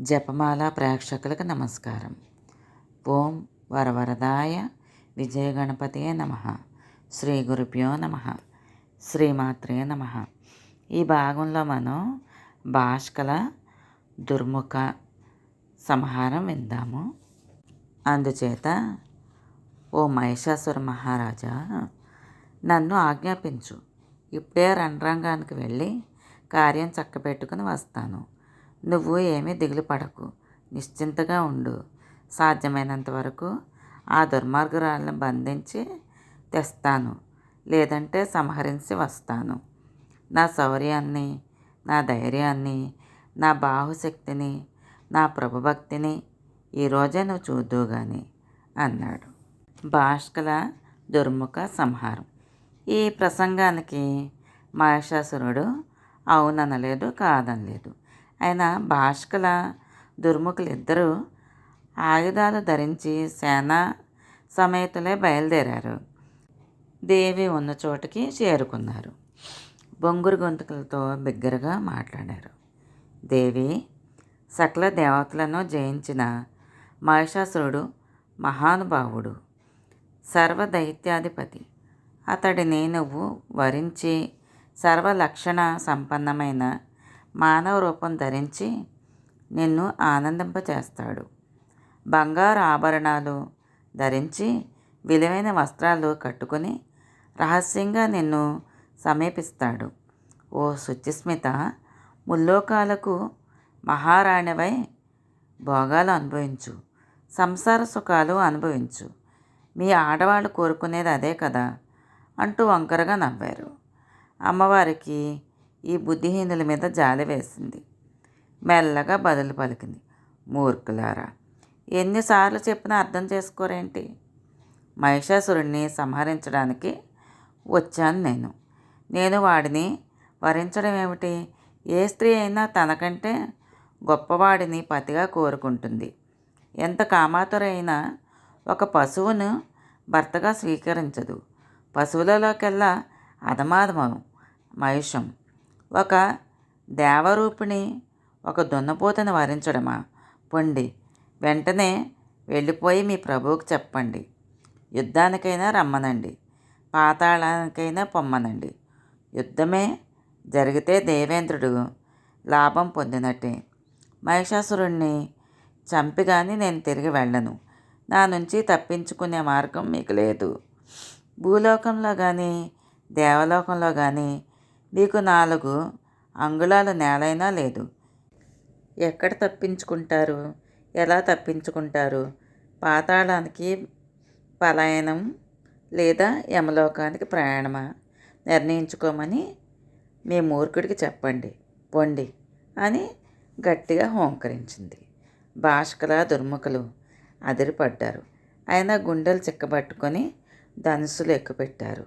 జపమాల ప్రేక్షకులకు నమస్కారం. ఓం వరవరదాయ విజయ గణపతే నమ. శ్రీ గురుభ్యో నమ. శ్రీమాత్రే నమ. ఈ భాగంలో మనం భాష్కల దుర్ముఖ సంహారం విందాము. అందుచేత ఓ మహిషాసుర మహారాజా నన్ను ఆజ్ఞాపించు. ఇప్పుడే రణరంగానికి వెళ్ళి కార్యం చక్కబెట్టుకుని వస్తాను. నువ్వు ఏమీ దిగులు పడకు నిశ్చింతగా ఉండు. సాధ్యమైనంత వరకు ఆ దుర్మార్గురాలను బంధించి తెస్తాను. లేదంటే సంహరించి వస్తాను. నా శౌర్యాన్ని నా ధైర్యాన్ని నా బాహుశక్తిని నా ప్రభుభక్తిని ఈరోజే నువ్వు చూద్దువుగాని అన్నాడు. భాష్కల దుర్ముఖ సంహారం. ఈ ప్రసంగానికి మహిషాసురుడు అవుననలేదు కాదనలేదు. ఆయన భాష్కల దుర్ముఖులు ఇద్దరూ ఆయుధాలు ధరించి సేనా సమేతులే బయలుదేరారు. దేవి ఉన్న చోటుకి చేరుకున్నారు. బొంగురు గొంతుకలతో బిగ్గరగా మాట్లాడారు. దేవి సకల దేవతలను జయించిన మహిషాసురుడు మహానుభావుడు సర్వదైత్యాధిపతి. అతడిని నువ్వు వరించి సర్వలక్షణ సంపన్నమైన మానవ రూపం ధరించి నిన్ను ఆనందింపచేస్తాడు. బంగారు ఆభరణాలు ధరించి విలువైన వస్త్రాలు కట్టుకుని రహస్యంగా నిన్ను సమీపిస్తాడు. ఓ శుచిస్మిత ముల్లోకాలకు మహారాణివై భోగాలు అనుభవించు. సంసార సుఖాలు అనుభవించు. మీ ఆడవాళ్ళు కోరుకునేది అదే కదా అంటూ వంకరగా నవ్వారు. అమ్మవారికి ఈ బుద్ధిహీనుల మీద జాలి వేసింది. మెల్లగా బదులు పలికింది. మూర్ఖులారా ఎన్నిసార్లు చెప్పినా అర్థం చేసుకోరేంటి? మహిషాసురుణ్ణి సంహరించడానికి వచ్చాను నేను. నేను వాడిని వరించడం ఏమిటి ఏ స్త్రీ అయినా తనకంటే గొప్పవాడిని పతిగా కోరుకుంటుంది. ఎంత కామాతురైనా ఒక పశువును భర్తగా స్వీకరించదు. పశువులలోకెల్లా అధమాధమం మహిషం. ఒక దేవరూపిణి ఒక దున్నపోతను వరించడమా? పొండి. వెంటనే వెళ్ళిపోయి మీ ప్రభువుకు చెప్పండి. యుద్ధానికైనా రమ్మనండి. పాతాళానికైనా పొమ్మనండి. యుద్ధమే జరిగితే దేవేంద్రుడు లాభం పొందినట్టే. మహిషాసురుణ్ణి చంపి కానీ నేను తిరిగి వెళ్ళను. నా నుంచి తప్పించుకునే మార్గం మీకు లేదు. భూలోకంలో కానీ దేవలోకంలో కానీ మీకు నాలుగు అంగుళాల నేలైనా లేదు. ఎక్కడ తప్పించుకుంటారు? ఎలా తప్పించుకుంటారు? పాతాళానికి పలాయనం లేదా యమలోకానికి ప్రయాణమా? నిర్ణయించుకోమని మీ మూర్ఖుడికి చెప్పండి. పొండి అని గట్టిగా హోంకరించింది. భాష్కల దుర్ముఖులు అదిరిపడ్డారు. అయినా గుండెలు చిక్కబట్టుకొని ధనుసులు ఎక్కుపెట్టారు.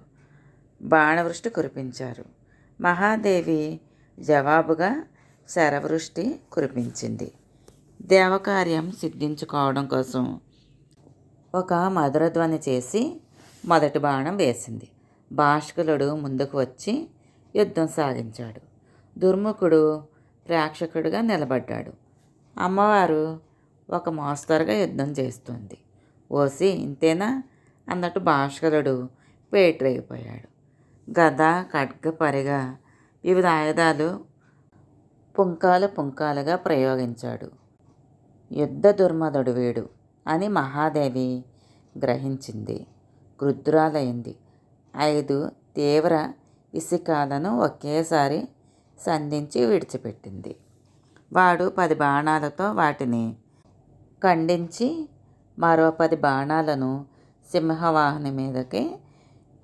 బాణవృష్టి కురిపించారు. మహాదేవి జవాబుగా శరవృష్టి కురిపించింది. దేవకార్యం సిద్ధించుకోవడం కోసం ఒక మధురధ్వని చేసి మొదటి బాణం వేసింది. భాష్కులుడు ముందుకు వచ్చి యుద్ధం సాగించాడు. దుర్ముఖుడు ప్రేక్షకుడుగా నిలబడ్డాడు. అమ్మవారు ఒక మోస్తరుగా యుద్ధం చేస్తుంది. ఓసి ఇంతేనా? అన్నట్టు భాష్కరుడు పేటరైపోయాడు. గద ఖడ్గ పరిగ. వివిధ ఆయుధాలు పుంకాలు పుంకాలుగా ప్రయోగించాడు. యుద్ధ దుర్మదుడు వీడు అని మహాదేవి గ్రహించింది. క్రుద్రాలైంది ఐదు తీవ్ర ఇసికాలను ఒకేసారి సంధించి విడిచిపెట్టింది. వాడు పది బాణాలతో వాటిని ఖండించి మరో పది బాణాలను సింహవాహన మీదకి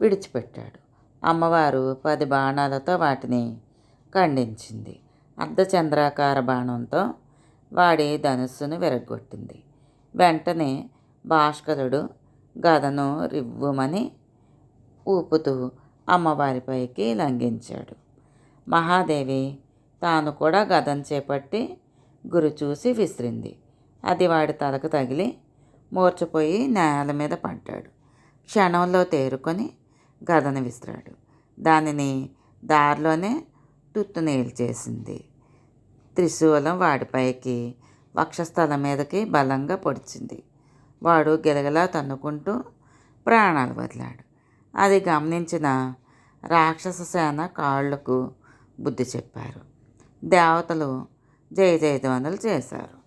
విడిచిపెట్టాడు. అమ్మవారు పది బాణాలతో వాటిని ఖండించింది. అర్ధచంద్రాకార బాణంతో వాడి ధనుస్సును విరగొట్టింది వెంటనే భాస్కరుడు గదను రివ్వుమని ఊపుతూ అమ్మవారిపైకి లంఘించాడు. మహాదేవి తాను కూడా గదను చేపట్టి గురి చూసి విసిరింది. అది వాడి తలకు తగిలి మూర్చపోయి నేల మీద పడ్డాడు. క్షణంలో తేరుకొని గదను విసిరాడు. దానిని దారిలోనే తుత్తు చేసింది. త్రిశూలం వాడిపైకి వక్షస్థలం మీదకి బలంగా పొడిచింది. వాడు గిలగిలా తన్నుకుంటూ ప్రాణాలు వదిలాడు. అది గమనించిన రాక్షస సేన కాళ్ళకు బుద్ధి చెప్పారు. దేవతలు జయ జయధ్వనులు చేశారు.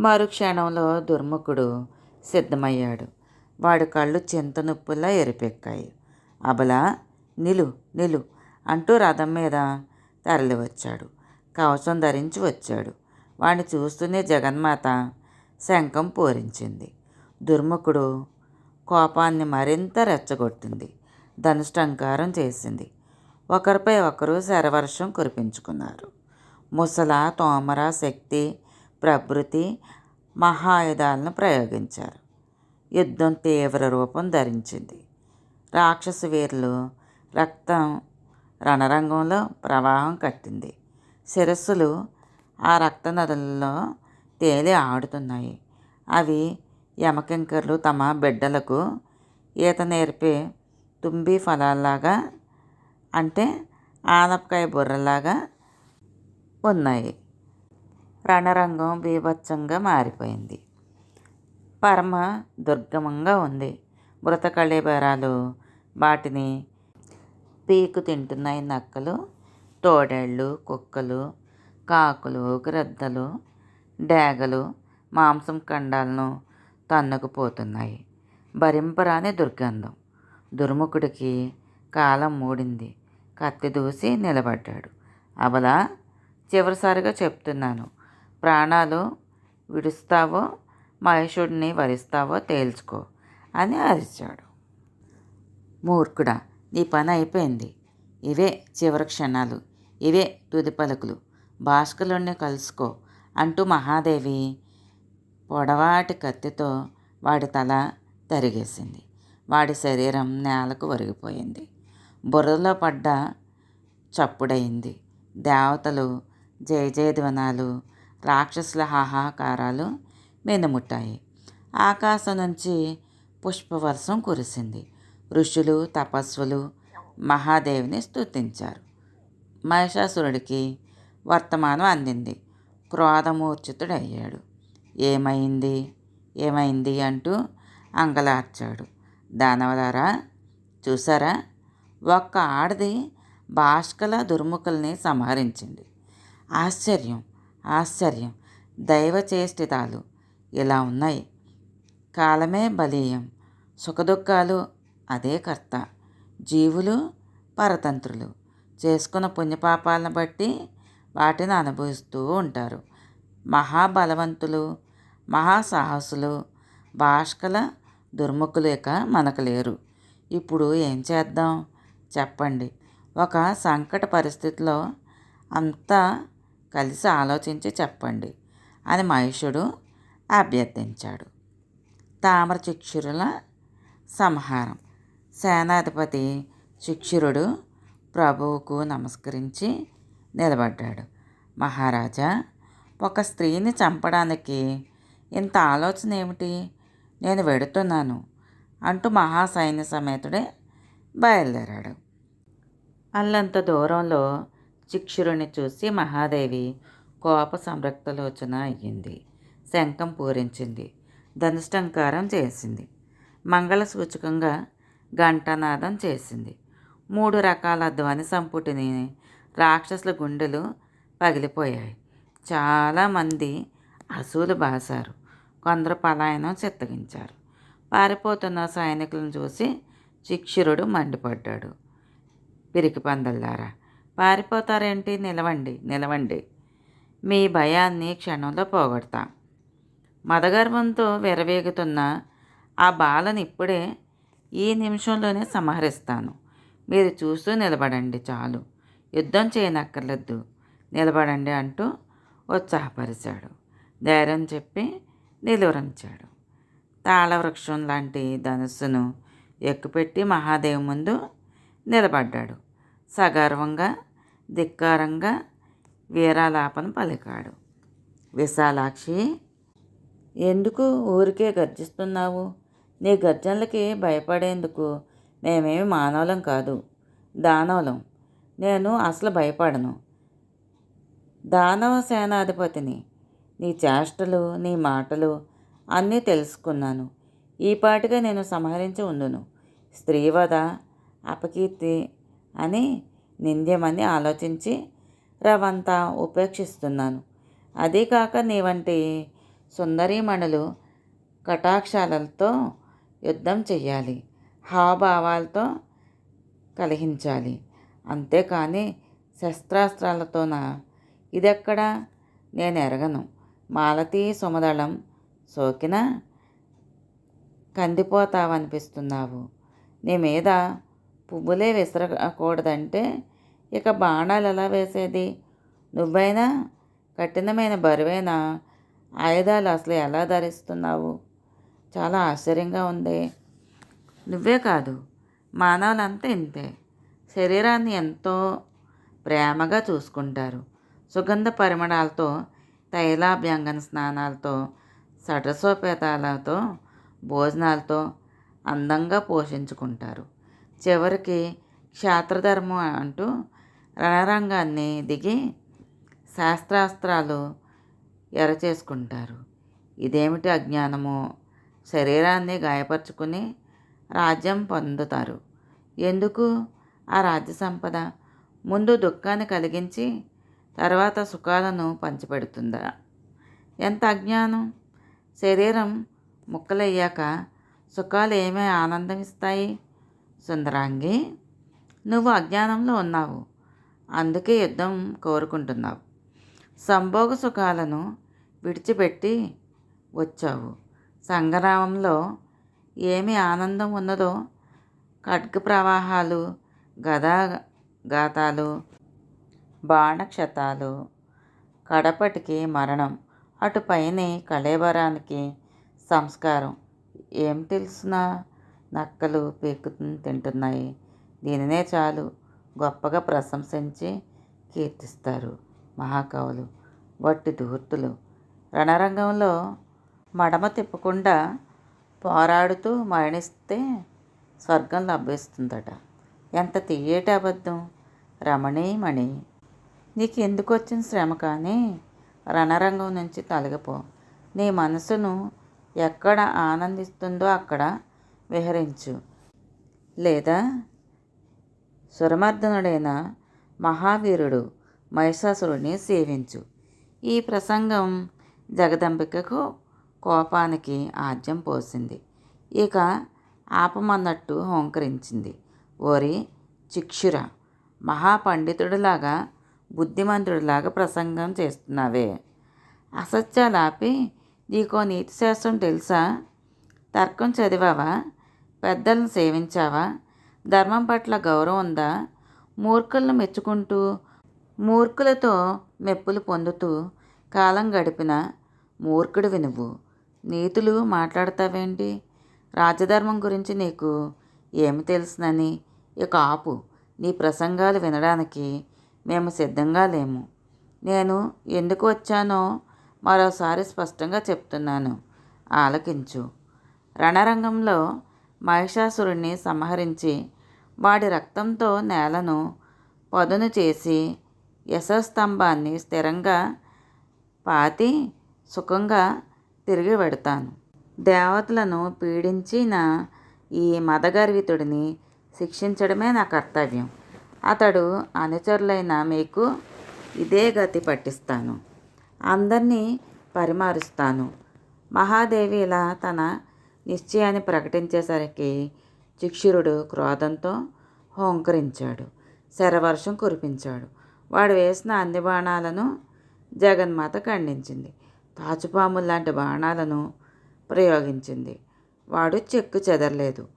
మరుక్షణంలో దుర్ముఖుడు సిద్ధమయ్యాడు. వాడి కళ్ళు చింత నొప్పులా ఎరిపెక్కాయి. అబలా నిలు నిలు అంటూ రథం మీద తరలి వచ్చాడు కవచం ధరించి వచ్చాడు. వాడిని చూస్తూనే జగన్మాత శంఖం పూరించింది. దుర్ముఖుడు కోపాన్ని మరింత రెచ్చగొట్టింది. ధనుష్టంకారం చేసింది. ఒకరిపై ఒకరు శరవర్షం కురిపించుకున్నారు. ముసల తోమర శక్తి ప్రభృతి మహాయుధాలను ప్రయోగించారు. యుద్ధం తీవ్ర రూపం ధరించింది. రాక్షస వీరులు రక్తం రణరంగంలో ప్రవాహం కట్టింది. శిరస్సులు ఆ రక్త నదులలో తేలి ఆడుతున్నాయి. అవి యమకింకర్లు తమ బిడ్డలకు ఈత నేర్పే తుంబి ఫలాల్లాగా అంటే ఆనపకాయ బుర్రలాగా ఉన్నాయి. రణరంగం బీభత్సంగా మారిపోయింది. పరమ దుర్గమంగా ఉంది. మృత కళేబరాలు వాటిని పీకు తింటున్నాయి నక్కలు తోడేళ్ళు కుక్కలు కాకులు గ్రద్దలు డేగలు మాంసం ఖండాలను తన్నుకుపోతున్నాయి. భరింపరాని దుర్గంధం. దుర్ముఖుడికి కాలం మూడింది. కత్తి దూసి నిలబడ్డాడు. అబలా చివరిసారిగా చెప్తున్నాను ప్రాణాలు విడుస్తావో మహేషుడిని వరిస్తావో తేల్చుకో అని అరిచాడు. మూర్ఖుడా నీ పని అయిపోయింది. ఇవే చివరి క్షణాలు. ఇవే తుది పలుకులు. భాస్కరుణ్ణి కలుసుకో అంటూ మహాదేవి పొడవాటి కత్తితో వాడి తల తరిగేసింది. వాడి శరీరం నేలకు ఒరిగిపోయింది. బుర్రలో పడ్డ చప్పుడైంది దేవతలు జయజయధ్వనాలు రాక్షసుల హాహాకారాలు మిందముట్టాయి ఆకాశం నుంచి పుష్పవర్షం కురిసింది. ఋషులు తపస్సులు మహాదేవిని స్తుతించారు. మహిషాసురుడికి వర్తమానం అందింది. క్రోధమూర్చితుడయ్యాడు ఏమైంది? ఏమైంది అంటూ అంగలార్చాడు. దానవలారా చూసారా ఒక్క ఆడది భాష్కల దుర్ముఖుల్ని సంహరించింది. ఆశ్చర్యం ఆశ్చర్యం. దైవ చేష్టితాలు ఇలా ఉన్నాయి? కాలమే బలీయం. సుఖదుఖాలు అదే కర్త. జీవులు పరతంత్రులు. చేసుకున్న పుణ్యపాపాలను బట్టి వాటిని అనుభవిస్తూ ఉంటారు. మహాబలవంతులు మహాసాహసులు భాష్కల దుర్ముఖులు ఇక మనకు లేరు. ఇప్పుడు ఏం చేద్దాం? చెప్పండి. ఒక సంకట పరిస్థితిలో అంతా కలిసి ఆలోచించి చెప్పండి. అని మహేషుడు అభ్యర్థించాడు. తామర చిక్షురుల సంహారం. సేనాధిపతి శిక్షురుడు ప్రభువుకు నమస్కరించి నిలబడ్డాడు. మహారాజా ఒక స్త్రీని చంపడానికి ఇంత ఆలోచన ఏమిటి? నేను వెడుతున్నాను అంటూ మహాసైన్య సమేతుడే బయలుదేరాడు. అల్లంత దూరంలో చిక్షురుని చూసి మహాదేవి కోప సంరక్తలోచన అయ్యింది. శంఖం పూరించింది. ధనుష్టంకారం చేసింది. మంగళ సూచకంగా ఘంటనాదం చేసింది. మూడు రకాల ధ్వని సంపుటిని రాక్షసుల గుండెలు పగిలిపోయాయి. చాలామంది అసూలు బాసారు. కొందరు పలాయనం చిత్తగించారు. పారిపోతున్న సైనికులను చూసి చిక్షురుడు మండిపడ్డాడు. పిరికి పందల్లారా పారిపోతారేంటి? నిలవండి నిలవండి. మీ భయాన్ని క్షణంలో పోగొడతాం. మదగర్వంతో విరవేగుతున్న ఆ బాలను ఇప్పుడే ఈ నిమిషంలోనే సంహరిస్తాను. మీరు చూస్తూ నిలబడండి చాలు. యుద్ధం చేయనక్కర్లేదు. నిలబడండి అంటూ ఉత్సాహపరిచాడు. ధైర్యం చెప్పి నిలువరించాడు. తాళవృక్షం లాంటి ధనుస్సును ఎక్కుపెట్టి మహాదేవి ముందు నిలబడ్డాడు. సగర్వంగా ధిక్కారంగా వీరాలాపన పలికాడు. విశాలాక్షి ఎందుకు ఊరికే గర్జిస్తున్నావు? నీ గర్జనలకి భయపడేందుకు మేమేమి మానవులం కాదు. దానవులం. నేను అసలు భయపడను. దానవ సేనాధిపతిని నీ చేష్టలు నీ మాటలు అన్నీ తెలుసుకున్నాను. ఈ పాటిగా నేను సంహరించి ఉండును. స్త్రీవధ అపకీర్తి అని నింద్యమని ఆలోచించి రవంతా ఉపేక్షిస్తున్నాను. అదీ కాక నీ వంటి సుందరీమణులు కటాక్షాలతో యుద్ధం చెయ్యాలి. హావభావాలతో కలిహించాలి. అంతేకాని శస్త్రాస్త్రాలతోన ఇదెక్కడా? నేను ఎరగను మాలతీ సుమదళం సోకిన కందిపోతావనిపిస్తున్నావు. నీ మీద పువ్వులే విసరకూడదంటే ఇక బాణాలు ఎలా వేసేది? నువ్వైనా కఠినమైన బరువైన ఆయుధాలు అసలు ఎలా ధరిస్తున్నావు? చాలా ఆశ్చర్యంగా ఉంది. నువ్వే కాదు మానవులంతా ఇంతే. శరీరాన్ని ఎంతో ప్రేమగా చూసుకుంటారు. సుగంధ పరిమళాలతో తైలాభ్యంగన స్నానాలతో సటసోపేతాలతో భోజనాలతో అందంగా పోషించుకుంటారు. చివరికి క్షేత్రధర్మం అంటూ రణరంగాన్ని దిగి శాస్త్రాస్త్రాలు ఎర చేసుకుంటారు ఇదేమిటి అజ్ఞానమో? శరీరాన్ని గాయపరుచుకుని రాజ్యం పొందుతారు. ఎందుకు? ఆ రాజ్య సంపద ముందు దుఃఖాన్ని కలిగించి తర్వాత సుఖాలను పంచిపెడుతుందా? ఎంత అజ్ఞానం! శరీరం ముక్కలయ్యాక సుఖాలు ఏమీ ఆనందం ఇస్తాయి సుందరాంగి నువ్వు అజ్ఞానంలో ఉన్నావు. అందుకే యుద్ధం కోరుకుంటున్నావు. సంభోగ సుఖాలను విడిచిపెట్టి వచ్చావు. సంగ్రామంలో ఏమి ఆనందం ఉన్నదో ఖడ్గ ప్రవాహాలు గదా గాతాలు బాణక్షతాలు కడపటికి మరణం అటు పైనే కళేబరానికి సంస్కారం. ఏం తెలుసునా? నక్కలు పీక్కు తింటున్నాయి. దీనినే చాలు గొప్పగా ప్రశంసించి కీర్తిస్తారు. మహాకవులు వట్టి ధూర్తులు. రణరంగంలో మడమ తిప్పకుండా పోరాడుతూ మరణిస్తే స్వర్గం లభిస్తుందట. ఎంత తీయేటి అబద్ధం. రమణీమణి నీకు ఎందుకు వచ్చిన శ్రమ కానీ? రణరంగం నుంచి తొలగిపో. నీ మనసును ఎక్కడ ఆనందిస్తుందో అక్కడ విహరించు. లేదా సురమర్దనుడైన మహావీరుడు మహిషాసురుడిని సేవించు. ఈ ప్రసంగం జగదంబికకు కోపానికి ఆజ్యం పోసింది. ఇక ఆపమన్నట్టు హోంకరించింది. ఓరి చిక్షుర మహాపండితుడిలాగా బుద్ధిమంతుడిలాగా ప్రసంగం చేస్తున్నావే. అసత్యాలాపి నీకో నీతి శాస్త్రం తెలుసా? తర్కం చదివావా? పెద్దలను సేవించావా? ధర్మం పట్ల గౌరవం ఉందా? మూర్ఖులను మెచ్చుకుంటూ మూర్ఖులతో మెప్పులు పొందుతూ కాలం గడిపిన మూర్ఖుడివి నువ్వు నీతులు మాట్లాడతావేంటి? రాజధర్మం గురించి నీకు ఏమి తెలుసునని? ఇక ఆపు. నీ ప్రసంగాలు వినడానికి మేము సిద్ధంగా లేము. నేను ఎందుకు వచ్చానో మరోసారి స్పష్టంగా చెప్తున్నాను. ఆలకించు. రణరంగంలో మహిషాసురుణ్ణి సంహరించి వాడి రక్తంతో నేలను పదును చేసి యశస్తంభాన్ని స్థిరంగా పాతి సుఖంగా తిరిగి పెడతాను. దేవతలను పీడించిన ఈ మదగర్వితుడిని శిక్షించడమే నా కర్తవ్యం. అతడు అనుచరులైన మీకు ఇదే గతి పట్టిస్తాను. అందరినీ పరిమారుస్తాను. మహాదేవి ఇలా తన నిశ్చయాన్ని ప్రకటించేసరికి చిక్షురుడు క్రోధంతో హోంకరించాడు. శరవర్షం కురిపించాడు. వాడు వేసిన అన్ని బాణాలను జగన్మాత ఖండించింది. తాచుపాములు లాంటి బాణాలను ప్రయోగించింది. వాడు చెక్కు చెదరలేదు.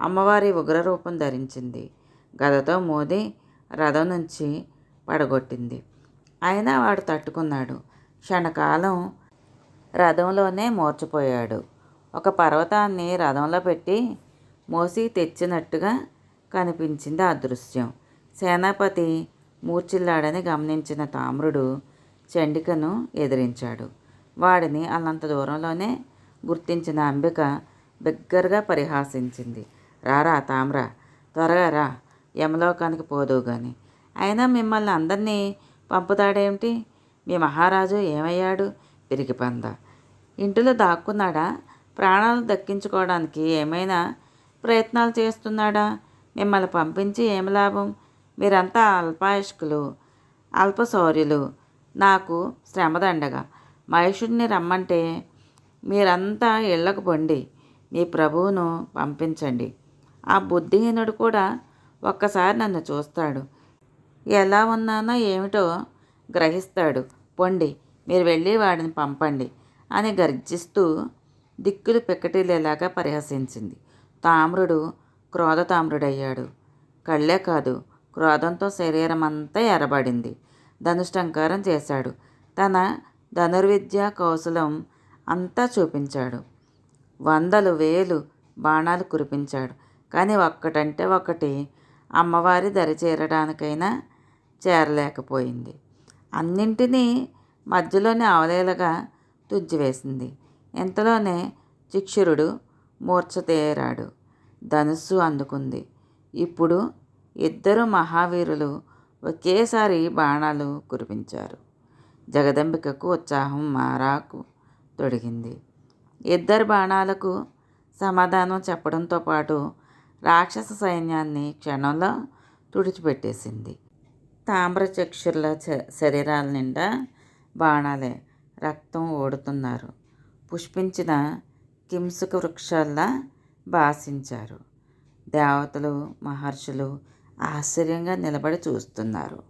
అమ్మవారి ఉగ్రరూపం ధరించింది. గదతో మోది రథం నుంచి పడగొట్టింది. అయినా వాడు తట్టుకున్నాడు. క్షణకాలం రథంలోనే మూర్చిపోయాడు. ఒక పర్వతాన్ని రథంలో పెట్టి మోసి తెచ్చినట్టుగా కనిపించింది ఆ దృశ్యం. సేనాపతి మూర్చిల్లాడని గమనించిన తామ్రుడు చండికను ఎదిరించాడు. వాడిని అల్లంత దూరంలోనే గుర్తించిన అంబిక బిగ్గరగా పరిహాసించింది. రారా తామ్ర త్వరగా రా యమలోకానికి పోదు కానీ అయినా మిమ్మల్ని అందరినీ పంపుతాడేమిటి? మీ మహారాజు ఏమయ్యాడు? పిరిగిపంద ఇంటిలో దాక్కున్నాడా? ప్రాణాలు దక్కించుకోవడానికి ఏమైనా ప్రయత్నాలు చేస్తున్నాడా? మిమ్మల్ని పంపించి ఏమి లాభం? మీరంతా అల్పాయుష్కులు అల్పశౌర్యులు. నాకు శ్రమదండగా. మహేషుడిని రమ్మంటే మీరంతా ఇళ్ళకు పొండి మీ ప్రభువును పంపించండి. ఆ బుద్ధిహీనుడు కూడా ఒక్కసారి నన్ను చూస్తాడు. ఎలా ఉన్నానో ఏమిటో గ్రహిస్తాడు. పొండి మీరు వెళ్ళి వాడిని పంపండి అని గర్జిస్తూ దిక్కులు పిక్కటిల్లేలాగా పరిహసించింది. తామ్రుడు క్రోధతామ్రుడయ్యాడు. కళ్ళే కాదు క్రోధంతో శరీరం అంతా ఎరబడింది ధనుష్టంకారం చేశాడు. తన ధనుర్విద్య కౌశలం అంతా చూపించాడు. వందలు వేలు బాణాలు కురిపించాడు. కానీ ఒక్కటంటే ఒకటి అమ్మవారి దరి చేరడానికైనా చేరలేకపోయింది. అన్నింటినీ మధ్యలోనే అవలేలగా తుజ్జివేసింది. ఇంతలోనే చిక్షురుడు మూర్ఛతేరాడు ధనుస్సు అందుకుంది. ఇప్పుడు ఇద్దరు మహావీరులు ఒకేసారి బాణాలు కురిపించారు. జగదంబికకు ఉత్సాహం మారాకు తొడిగింది. ఇద్దరు బాణాలకు సమాధానం చెప్పడంతో పాటు రాక్షస సైన్యాన్ని క్షణంలో తుడిచిపెట్టేసింది. తామ్రచక్షుల శరీరాల నిండా బాణాలే రక్తం ఓడుతున్నారు పుష్పించిన కింసుక వృక్షాల్లా భాషించారు దేవతలు మహర్షులు ఆశ్చర్యంగా నిలబడి చూస్తున్నారు.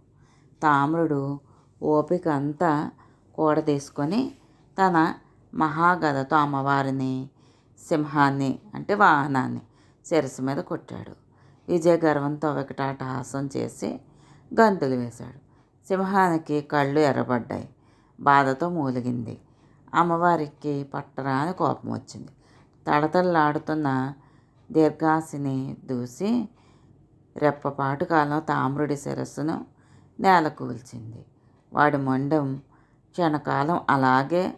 తామ్రుడు ఓపిక అంతా కూడదీసుకొని తన మహాగదతో అమ్మవారిని సింహాన్ని అంటే వాహనాన్ని శిరస్సు మీద కొట్టాడు. విజయ గర్వంతో వికటాటహాసం చేసి గంతులు వేశాడు. సింహానికి కళ్ళు ఎర్రబడ్డాయి. బాధతో మూలిగింది. అమ్మవారికి పట్టరాని కోపం వచ్చింది. తడతల్లాడుతున్న దీర్ఘాసిని దూసి రెప్పపాటు కాలం తామ్రుడి శిరస్సును నేల కూల్చింది వాడి మొండం క్షణకాలం అలాగే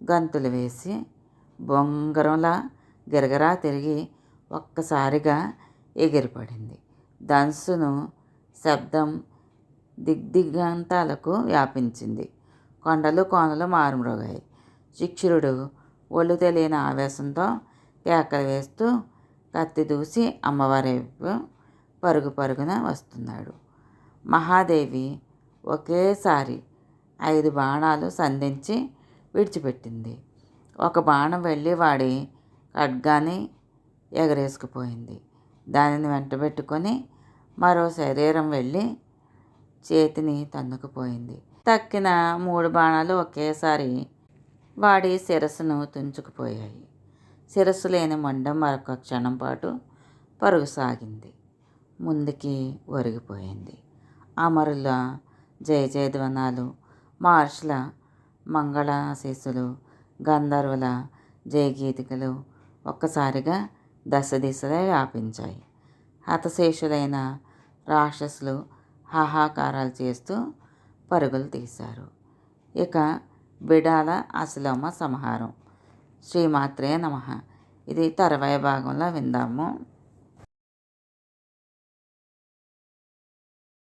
గంతులు వేసి బొంగరంలా గిరగరా తిరిగి ఒక్కసారిగా ఎగిరిపడింది. ధనుసును శబ్దం దిగ్దిగంతాలకు వ్యాపించింది. కొండలు కోనలు మారుమ్రోగాయి. శిక్షురుడు ఒళ్ళు తెలియని ఆవేశంతో కేకలు వేస్తూ కత్తి దూసి అమ్మవారి వైపు పరుగు పరుగున వస్తున్నాడు. మహాదేవి ఒకేసారి ఐదు బాణాలు సంధించి విడిచిపెట్టింది. ఒక బాణం వెళ్ళి వాడి ఖడ్గాని ఎగరేసుకుపోయింది. దానిని వెంటబెట్టుకొని మరో శరీరం వెళ్ళి చేతిని తన్నుకుపోయింది. తక్కిన మూడు బాణాలు ఒకేసారి వాడి శిరస్సును తుంచుకుపోయాయి. శిరస్సు లేని మండం మరొక క్షణం పాటు పరుగు సాగింది. ముందుకి ఒరిగిపోయింది. అమరుల జయ జయధ్వనాలు మహర్షుల మంగళాశీస్సులు గంధర్వుల జయగీతికలు ఒక్కసారిగా దశ దిశలే వ్యాపించాయి. హతశేషులైన రాక్షసులు హాహాకారాలు చేస్తూ పరుగులు తీశారు. ఇక బిడాల అశ్లోమ సంహారం. శ్రీమాత్రే నమ. ఇది తరవై భాగంలో విందాము.